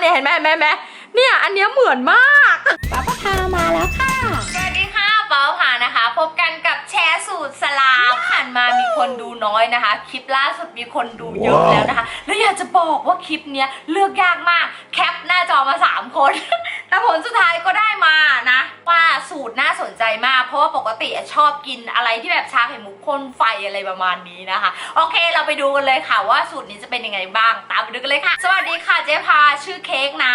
เนี่ยเห็นไหมเห็นไหมเห็นไหมเนี่ยอันเนี้ยเหมือนมากป้าปะพามาแล้วค่ะ สวัสดีค่ะเปาผ่านะคะ พบกันกับแชร์สูตรสลามผ่านมามีคนดูน้อยนะคะ คลิปล่าสุดมีคนดูเยอะแล้วนะคะ แล้วอยากจะบอกว่าคลิปเนี้ยเลือกยากมากแคปหน้าจอมา 3 คน แต่ผลสุดท้ายก็ได้มานะ ว่าสูตรน่าสนใจมาก เพราะว่าปกติชอบกินอะไรที่แบบชาไข่มุกพ่นไฟอะไรประมาณนี้นะคะ โอเคเราไปดูกันเลยค่ะว่าสูตรนี้จะเป็นยังไงบ้าง ตามไปดูกันเลยค่ะ สวัสดีค่ะเจ๊พาชื่อเค้กนะ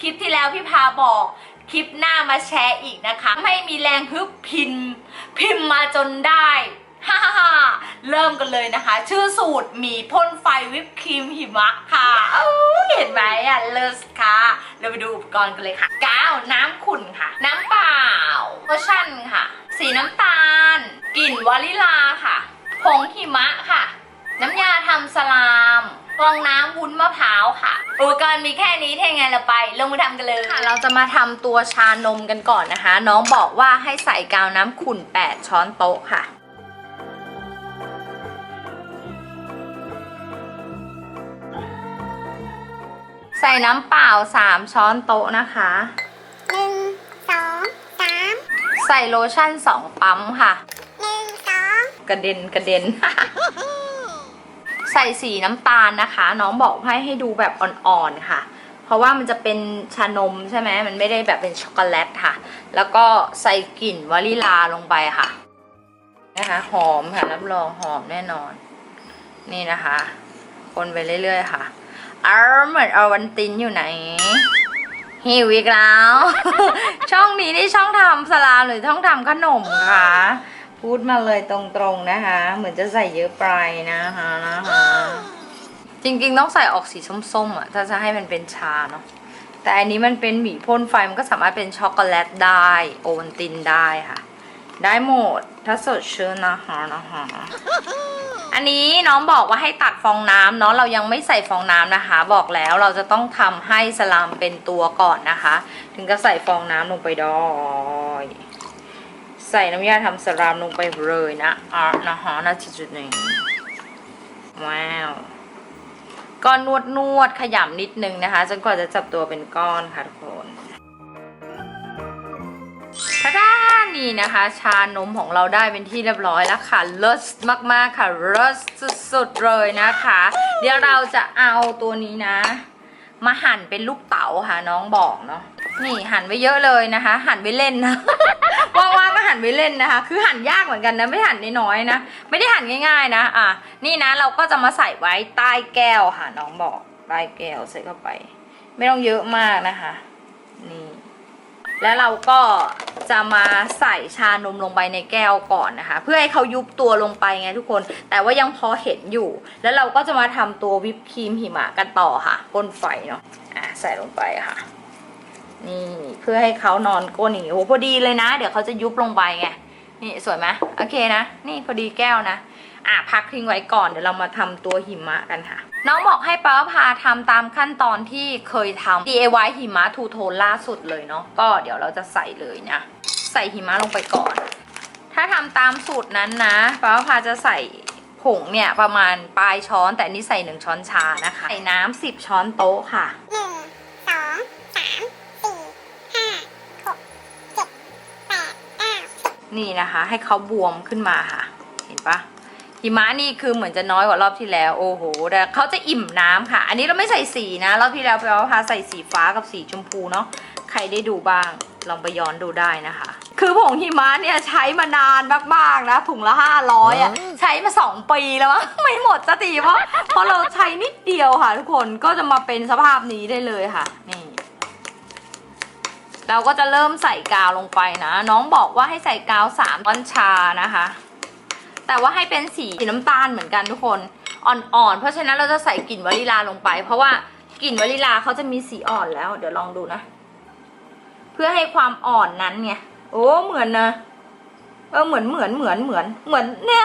คลิปที่แล้วพี่พาบอกคลิปหน้ามาแชร์อีกนะคะ ไม่มีแรงฮึบพิมพ์พิมพ์มาจนได้ฮ่าฮ่าเริ่มกันเลยนะคะ ชื่อสูตรหมีพ่นไฟวิปครีมหิมะค่ะเห็นไหมอะเลิศ เราไปดูอุปกรณ์กันเลยค่ะ กาว น้ำขุ่นค่ะ น้ำเปล่าโลชั่นค่ะ สีน้ำตาล กลิ่นวานิลาค่ะ ผงหิมะค่ะ น้ำยาทำสลามฟองน้ำวุ้นมะพร้าวค่ะ อุปกรณ์มีแค่นี้ถ้าไงเราไป ลงมือทำกันเลยค่ะ เราจะมาทำตัวชานมกันก่อนนะคะ น้องบอกว่าให้ใส่กาวน้ำขุ่น 8 ช้อนโต๊ะค่ะ ส่น้ำเปล่า3ช้อนโต๊ะนะคะ หนึ่งสองสามใส่โลชั่น2ปั๊มค่ะ หนึ่งสองกระเด็นกระเด็น ใส่สีน้ำตาลนะคะ น้องบอกให้ให้ดูแบบอ่อนๆค่ะ เพราะว่ามันจะเป็นชานมใช่ไหมมันไม่ได้แบบเป็นช็อกโกแลตค่ะ แล้วก็ใส่กลิ่นวานิลาลงไปค่ะนะคะหอมค่ะรับรองหอมแน่นอน นี่นะคะ คนไปเรื่อยๆค่ะ อารเหมือนอวันตินอยู่ไหนหิวอีกแล้ว ช่องนี้นี่ช่องทำสลามหรือช่องทำขนมคะพูดมาเลยตรงๆนะคะ เหมือนจะใส่เยอะไปนะคะนะคะ จริงๆต้องใส่ออกสีส้มๆอะถ้าจะให้มันเป็นชาเนาะแต่อันนี้มันเป็นหมี่พ่นไฟมันก็สามารถเป็นช็อกโกแลตได้ โอวัลตินได้ค่ะ ได้หมด ถ้าสดชื่นนะคะนะคะอันนี้น้องบอกว่าให้ตัดฟองน้ำเนาะเรายังไม่ใส่ฟองน้ำนะคะ บอกแล้วเราจะต้องทำให้สลามเป็นตัวก่อนนะคะ ถึงจะใส่ฟองน้ำลงไปได้ใส่น้ำยาทำสลามลงไปเลยนะอะนะคะนาทีจุดหนึ่งว้าวก็นวดนวดขยำนิดนึงนะคะ จนกว่าจะจับตัวเป็นก้อนค่ะทุกคน ด้านี่นะคะ ชานมของเราได้เป็นที่เรียบร้อยแล้วค่ะเลิศมากๆค่ะเลิศสุดๆเลยนะคะ เดี๋ยวเราจะเอาตัวนี้นะ มาหั่นเป็นลูกเต๋าค่ะน้องบอกเนาะนี่หั่นไว้เยอะเลยนะคะ หั่นไว้เล่นนะว่างๆก็หั่นไว้เล่นนะคะ คือหั่นยากเหมือนกันนะไม่หั่นน้อยๆนะไม่ได้หั่นง่าย ๆ นะอะนี่นะเราก็จะมาใส่ไว้ใต้แก้วค่ะน้องบอกใต้แก้วใส่เข้าไป ไม่ต้องเยอะมากนะคะ นี่ แล้วเราก็จะมาใส่ชานมลงไปในแก้วก่อนนะคะ เพื่อให้เขายุบตัวลงไปไงทุกคน แต่ว่ายังพอเห็นอยู่ แล้วเราก็จะมาทำตัววิปครีมหิมะกันต่อค่ะพ่นไฟเนาะอะใส่ลงไปค่ะ นี่เพื่อให้เขานอนก้นอย่างนี้โอ้โหพอดีเลยนะ เดี๋ยวเขาจะยุบลงไปไงนี่สวยไหมโอเคนะ นี่พอดีแก้วนะ อะพักทิ้งไว้ก่อนเดี๋ยวเรามาทำตัวหิมะกันค่ะ น้องบอกให้ป้าพาทำตามขั้นตอนที่เคยทำ DIY หิมะทูโทนล่าสุดเลยเนาะก็เดี๋ยวเราจะใส่เลยนะใส่หิมะลงไปก่อน ถ้าทำตามสูตรนั้นนะป้าพาจะใส่ผงเนี่ยประมาณปลายช้อนแต่อันนี้ใส่หนึ่งช้อนชานะคะ ใส่น้ำสิบช้อนโต๊ะค่ะหนึ่งสองสามสี่ห้าหกเจ็ดแปดเก้าสิบนี่นะคะ ให้เขาบวมขึ้นมาค่ะ เห็นปะ หิมะนี่คือเหมือนจะน้อยกว่ารอบที่แล้ว โอ้โหแต่เขาจะอิ่มน้ำค่ะ อันนี้เราไม่ใส่สีนะ รอบที่แล้วแปลว่าพาใส่สีฟ้ากับสีชมพูเนาะใครได้ดูบ้างลองไปย้อนดูได้นะคะ คือผงหิมะเนี่ยใช้มานานมากๆนะถุงละห้าร้อยอะใช้มาสองปีแล้วมั้งไม่หมดสักทีเพราะเพราะเราใช้นิดเดียวค่ะ ทุกคนก็จะมาเป็นสภาพนี้ได้เลยค่ะนี่เราก็จะเริ่มใส่กาวลงไปนะ น้องบอกว่าให้ใส่กาวสามช้อนชานะคะ แต่ว่าให้เป็นสีน้ำตาลเหมือนกันทุกคนอ่อนๆ เพราะฉะนั้นเราจะใส่กลิ่นวานิลาลงไป เพราะว่ากลิ่นวานิลาเขาจะมีสีอ่อนแล้ว เดี๋ยวลองดูนะ เพื่อให้ความอ่อนนั้นไงโอ้เหมือนนะเออเหมือนเหมือนเหมือนเหมือนเหมือนเนี่ย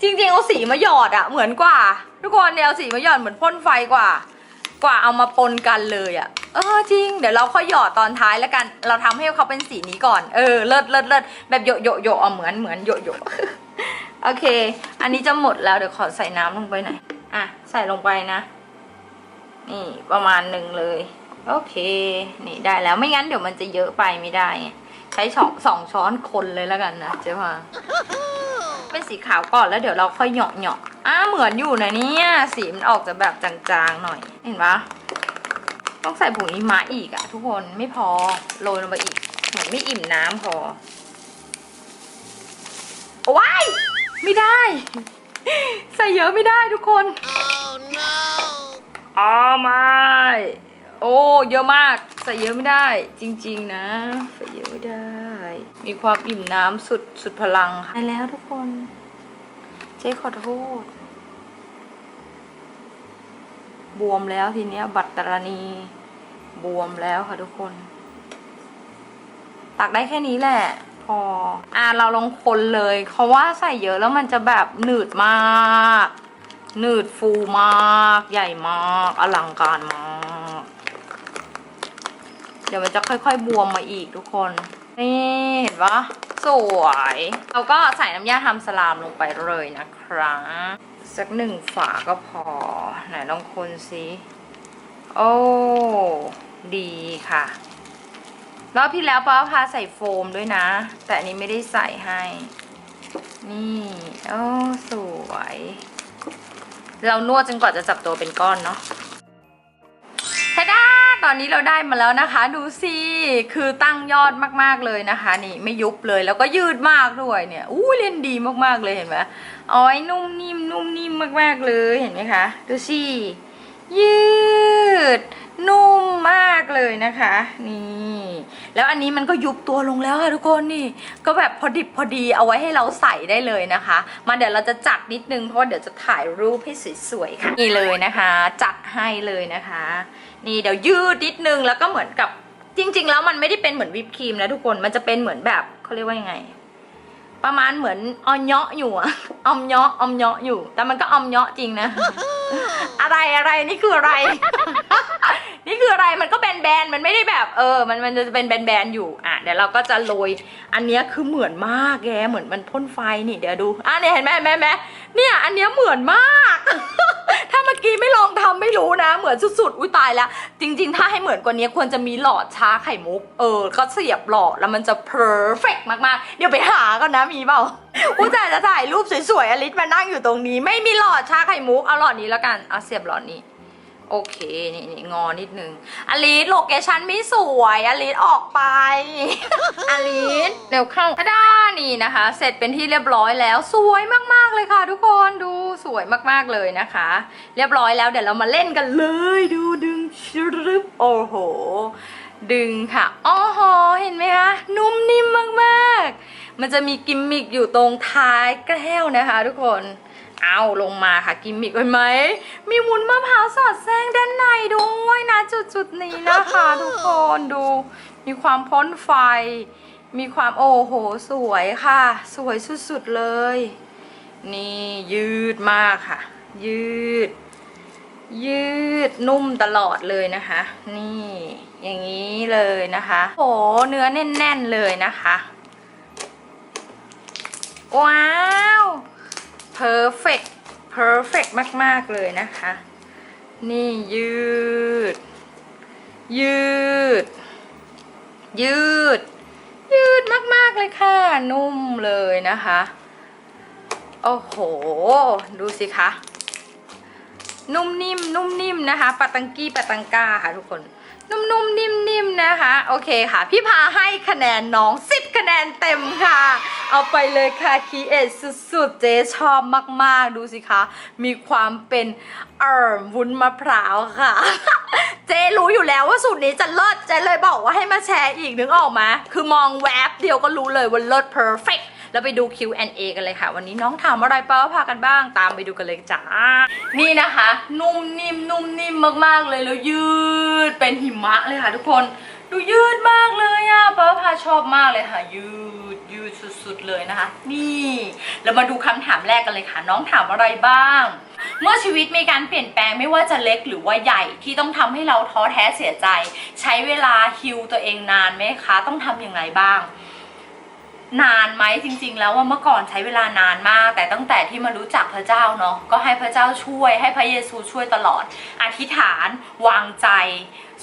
จริงๆเอาสีมาหยอดอะเหมือนกว่า ทุกคนเนี่ยเอาสีมาหยอดเหมือนพ่นไฟกว่า กว่าเอามาปนกันเลยอะเออจริง เดี๋ยวเราค่อยหยอดตอนท้ายแล้วกัน เราทำให้เขาเป็นสีนี้ก่อน เออเลิศเลิศเลิศแบบโยโยโยเอาเหมือนเหมือนโยโย โอเค อันนี้จะหมดแล้วเดี๋ยวขอใส่น้ำลงไปหน่อย อะ ใส่ลงไปนะ นี่ประมาณหนึ่งเลย โอเค นี่ได้แล้ว ไม่งั้นเดี๋ยวมันจะเยอะไปไม่ได้ ใช้ช้อสองช้อนคนเลยแล้วกันนะเจ๊พาเป็นสีขาวก่อนแล้วเดี๋ยวเราค่อยเหยาะเหยาะอ่าเหมือนอยู่นะเนี่ย สีมันออกจะแบบจางๆหน่อย เห็นปะต้องใส่ผงอิมะอีกอะทุกคนไม่พอโรยลงไปอีก เหมือนไม่อิ่มน้ำพอว้าย ไม่ได้ ใส่เยอะไม่ได้ทุกคนอ๋อไม่โอ้เยอะมาก ใส่เยอะไม่ได้ จริง ๆ นะใส่เยอะไม่ได้ มีความอิ่มน้ำสุดสุดพลังค่ะไปแล้วทุกคน เจ๊ขอโทษ บวมแล้วทีเนี้ย บัตรณี บวมแล้วค่ะทุกคน ตักได้แค่นี้แหละพ อ อะเราลองคนเลย เพราะว่าใส่เยอะแล้วมันจะแบบหนืดมากหนืดฟูมาก ใหญ่มาก อลังการมาก เดี๋ยวมันจะค่อยๆบวมมาอีกทุกคน นี่เห็นปะสวย เราก็ใส่น้ำยาทำสลามลงไปเลยนะครับสักหนึ่งฝาก็พอ ไหนลองคนสิ โอ้ ดีค่ะ รอบที่แล้วป้าพาใส่โฟมด้วยนะ แต่อันนี้ไม่ได้ใส่ให้ นี่โอ้สวย เรานวดจนกว่าจะจับตัวเป็นก้อนเนาะทาดาตอนนี้เราได้มาแล้วนะคะ ดูสิคือตั้งยอดมากๆเลยนะคะ นี่ไม่ยุบเลยแล้วก็ยืดมากด้วยเนี่ยอู้เล่นดีมากๆเลยเห็นไหมอ้อยนุ่มนิ่มนุ่มนิ่มมากๆเลยเห็นไหมคะ ดูสิยืด เลยนะคะ นี่ แล้วอันนี้มันก็ยุบตัวลงแล้วค่ะทุกคนนี่ ก็แบบพอดิบพอดีเอาไว้ให้เราใส่ได้เลยนะคะ มาเดี๋ยวเราจะจัดนิดนึงเพราะเดี๋ยวจะถ่ายรูปให้สวยๆค่ะนี่เลยนะคะ จัดให้เลยนะคะ นี่เดี๋ยวยืดนิดนึงแล้วก็เหมือนกับจริง ๆ แล้วมันไม่ได้เป็นเหมือนวิปครีมนะทุกคนมันจะเป็นเหมือนแบบเขาเรียกว่ายังไงประมาณเหมือนออนเยาะอยู่อะอมเยาะอมเยาะอยู่ แต่มันก็อมเยาะจริงนะ อะไรอะไรนี่คืออะไร คืออะไรมันก็แบนๆมันไม่ได้แบบเออมันมันจะเป็นแบนๆอยู่อะเดี๋ยวเราก็จะโรยอันเนี้ยคือเหมือนมากแกเหมือนมันพ่นไฟนี่เดี๋ยวดูอะเนี่ยเห็นไหมเห็นไหมเห็นไหมเนี่ยอันเนี้ยเหมือนมาก ถ้าเมื่อกี้ไม่ลองทำไม่รู้นะ เหมือนสุดๆอุ้ยตายแล้วจริง ๆ ถ้าให้เหมือนกว่านี้ควรจะมีหลอดชาไข่มุก เออ ก็เสียบหลอดแล้วมันจะ perfect มากๆ เดี๋ยวไปหาก่อนนะมีเปล่าอุ้ยแต่จะถ่ายรูปสวยๆอลิสมานั่งอยู่ตรงนี้ ไม่มีหลอดชาไข่มุกเอาหลอดนี้แล้วกันเอาเสียบหลอดนี้ โอเคนี่นี่งอนิดนึงอลิสโลเคชั่นไม่สวยอลิสออกไป อลิสเดี๋ยวเข้าทาด้านี่นะคะ เสร็จเป็นที่เรียบร้อยแล้วสวยมากๆเลยค่ะ ทุกคนดูสวยมากๆเลยนะคะ เรียบร้อยแล้วเดี๋ยวเรามาเล่นกันเลยดูดึงชรึบโอ้โห ดึงค่ะอ๋อหอเห็นไหมคะนุ่มนิ่มมากๆ มันจะมีกิมมิกอยู่ตรงท้ายแก้วนะคะ ทุกคน เอาลงมาค่ะ กิมมิกเห็นไหม มีวุ้นมะพร้าวสอดแทรกด้านในด้วยนะ จุดๆนี้นะคะ ทุกคนดู มีความพ้นไฟ มีความโอ้โห สวยค่ะ สวยสุดๆเลย นี่ยืดมากค่ะ ยืด ยืดนุ่มตลอดเลยนะคะ นี่ อย่างนี้เลยนะคะโหเนื้อแน่น ๆ เลยนะคะ ว้าว perfect perfect มาก ๆ เลยนะคะ นี่ยืด ยืด ยืด ยืดมาก ๆ เลยค่ะ นุ่มเลยนะคะ โอ้โห ดูสิคะ นุ่มนิ่มนุ่มนิ่มนะคะปาตังกี้ปาตังกาค่ะทุกคน นุ่มนุ่มนิ่มนิ่มนะคะ โอเคค่ะ พี่พาให้คะแนนน้อง 10 คะแนนเต็มค่ะ เอาไปเลยค่ะคีเอทสุดๆ เจ๊ชอบมากๆ ดูสิคะ มีความเป็นเอ่อวุ้นมะพร้าวค่ะ เจ๊รู้อยู่แล้วว่าสูตรนี้จะเลิศเจ๊เลยบอกว่าให้มาแชร์อีกนึกออกไหมคือมองแวบเดียวก็รู้เลยว่าเลิศ perfect แล้วไปดู Q&A กันเลยค่ะ วันนี้น้องถามอะไรเป้าพากันบ้าง ตามไปดูกันเลยจ้า นี่นะคะ นุ่มนิ่มนุ่มนิ่มมากๆเลยแล้วยืดเป็นหิมะเลยค่ะทุกคนดูยืดมากเลยอะป้าพาชอบมากเลยค่ะ ยืดยืดสุดๆเลยนะคะ นี่เรามาดูคำถามแรกกันเลยค่ะ น้องถามอะไรบ้าง เมื่อชีวิตมีการเปลี่ยนแปลงไม่ว่าจะเล็กหรือว่าใหญ่ที่ต้องทำให้เราท้อแท้เสียใจ ใช้เวลาฮิวตัวเองนานไหมคะ ต้องทำอย่างไรบ้าง นานไหมจริง ๆ แล้วว่าเมื่อก่อนใช้เวลานานมาก แต่ตั้งแต่ที่มารู้จักพระเจ้าเนาะก็ให้พระเจ้าช่วย ให้พระเยซูช่วยตลอด อธิษฐานวางใจ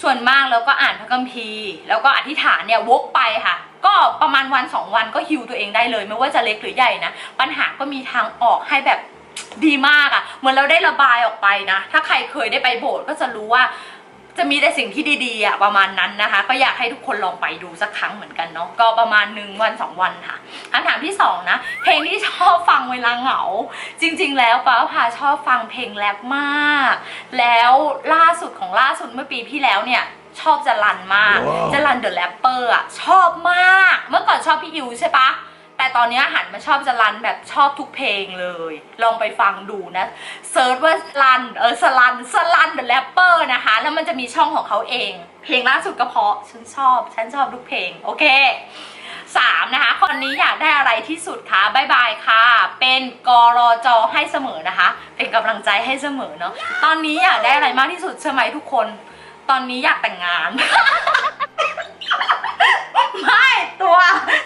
ส่วนมากแล้วก็อ่านพระคัมภีร์ แล้วก็อธิษฐานเนี่ยวกไปค่ะ ก็ประมาณวันสองวันก็ฮิวตัวเองได้เลย ไม่ว่าจะเล็กหรือใหญ่นะปัญหาก็มีทางออกให้แบบดีมากอะ่ะเหมือนเราได้ระบายออกไปนะ ถ้าใครเคยได้ไปโบสถ์ก็จะรู้ว่า จะมีแต่สิ่งที่ดีๆอะประมาณนั้นนะคะ ก็อยากให้ทุกคนลองไปดูสักครั้งเหมือนกันเนาะก็ประมาณหนึ่งวันสองวันค่ะคำถามที่สองนะเพลงที่ชอบฟังเวลาเหงา จริง ๆ แล้วป้าพาชอบฟังเพลงแรปมาก แล้วล่าสุดของล่าสุดเมื่อปีที่แล้วเนี่ยชอบจรันมากว้าวจรันเดอะแรปเปอร์อะชอบมาก เมื่อก่อนชอบพี่อิวใช่ปะ แต่ตอนนี้หันมาชอบจะรันแบบชอบทุกเพลงเลย ลองไปฟังดูนะเซิร์ชว่าสลันเออสลันสลันเดอะแรปเปอร์นะคะ แล้วมันจะมีช่องของเขาเอง เพลงล่าสุดก็เพราะฉันชอบฉันชอบทุกเพลง โอเคสามนะคะคนนี้อยากได้อะไรที่สุดคะบายบายค่ะ เป็นกรอจอให้เสมอนะคะ เป็นกำลังใจให้เสมอเนาะตอนนี้อยากได้อะไรมากที่สุดใช่ไหมทุกคน ตอนนี้อยากแต่งงาน ไม่ตัว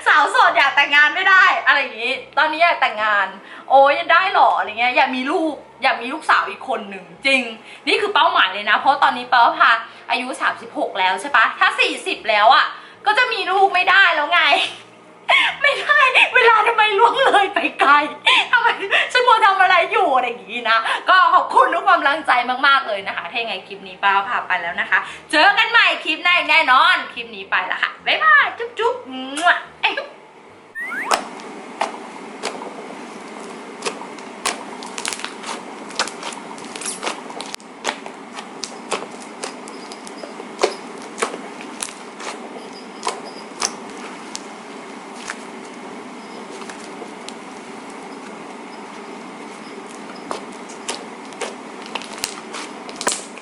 สาวโสดอยากแต่งงานไม่ได้ อะไรอย่างนี้ ตอนนี้อยากแต่งงาน โอ้ยได้หรออะไรเงี้ยอยากมีลูกอยากมีลูกสาวอีกคนหนึ่งจริง นี่คือเป้าหมายเลยนะ เพราะตอนนี้เป้าพาอายุ 36 แล้วใช่ปะถ้า 40 แล้วอะ่ะก็จะมีลูกไม่ได้แล้วไง ไม่ได้ เวลาทำไมล่วงเลยไปไกลทำไมฉันมัวทำอะไรอยู่อะไรอย่างนี้นะ ก็ขอบคุณทุกความรังใจมากๆเลยนะคะถ้ายังไงคลิปนี้ป้าพาไปแล้วนะคะ เจอกันใหม่คลิปหน้าแน่นอน คลิปนี้ไปละค่ะ บ๊ายบาย จุ๊บจุ๊บ